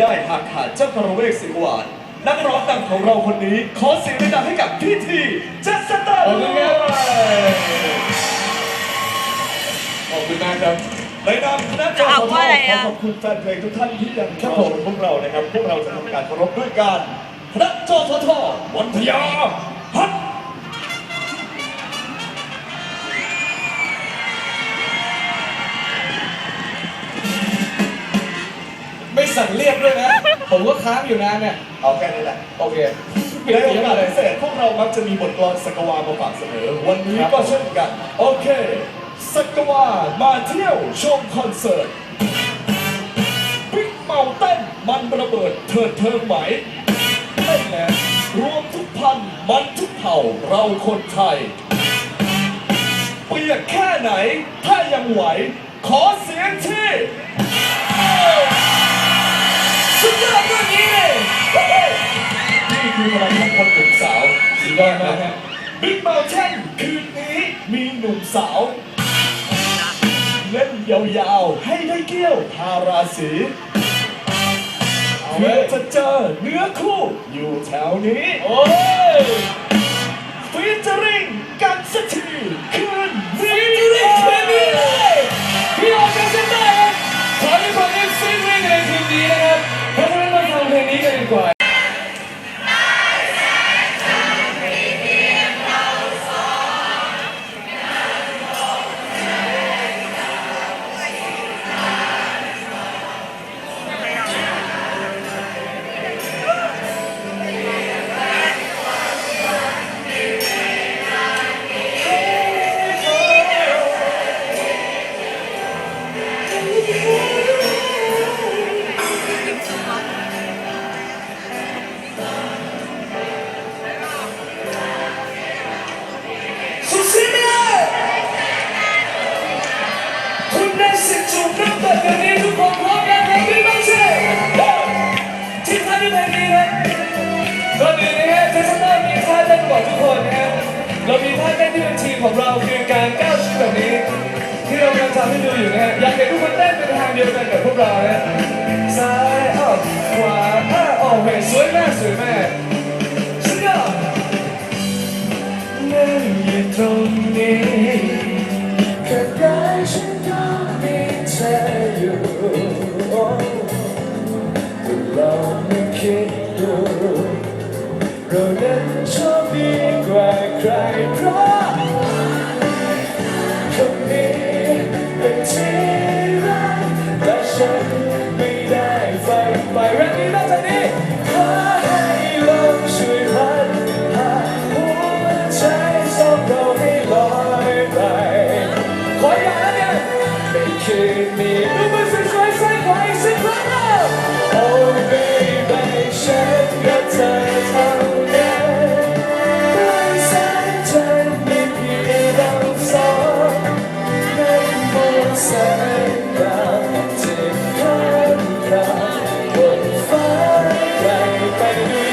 ได้หากขาดเจ้าคารเวกสิงหวานนักร้องดังของเราคนนี้ ขอเสียงดังๆให้กับพี่ทีเจสเตอร์ขอบคุณครับขอบคุณมากครับในนามคณะกรรมถามว่าอะไรขออะขอบคุณแฟนเพลงทุกท่านที่ยังเข้าชมพวกเรานะครับ พวกเราจะทำการเคารพด้วยการคณะจททวันทยาฮัท สั่งเรียกด้วยนะ ผมก็ค้างอยู่นานเนี่ย เอาแค่นี้แหละโอเคในโอกาสพิเศษพวกเรามักจะมีบทกลอนสักวามาฝากเสมอ วันนี้ครับก็เช่นกัน โอเค สักวามาเที่ยวชมคอนเสิร์ตบิ๊กเมาเต้นมันระเบิดเถิดเทิงไหมเต้นแหละรวมทุกพันมันทุกเผ่าเราคนไทย เปียกแค่ไหน ถ้ายังไหว ขอเสียงที่ สุดยอดด้วยนี้เลยนี่คือพลังของคนหนุ่มสาวสุดยอดมากฮะบิ๊กเบลเช่นคืนนี้มีหนุ่มสาว เล่นยาวๆ ให้ได้เกี้ยวพาราศีเพื่อจะเจอเนื้อคู่อยู่แถวนี้ โอ้ เป็นทางเดียวกันกับพวกเรานะซ้ายอ้าวขวาอ้าวโอ้โหสวยมากสวยมากสุดยอดนั่งอยู่ตรงนี้แค่ได้ฉันก็มีเธออยู่แต่ลองไม่คิดดูเรานั้นโชคดีกว่าใคร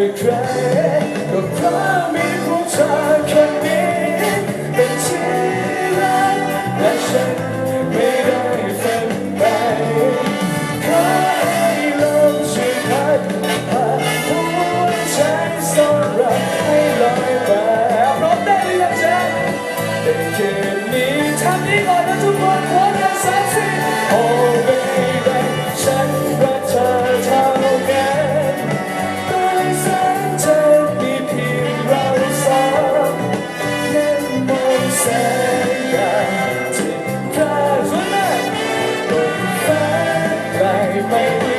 กับใครก็ baby.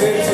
อ้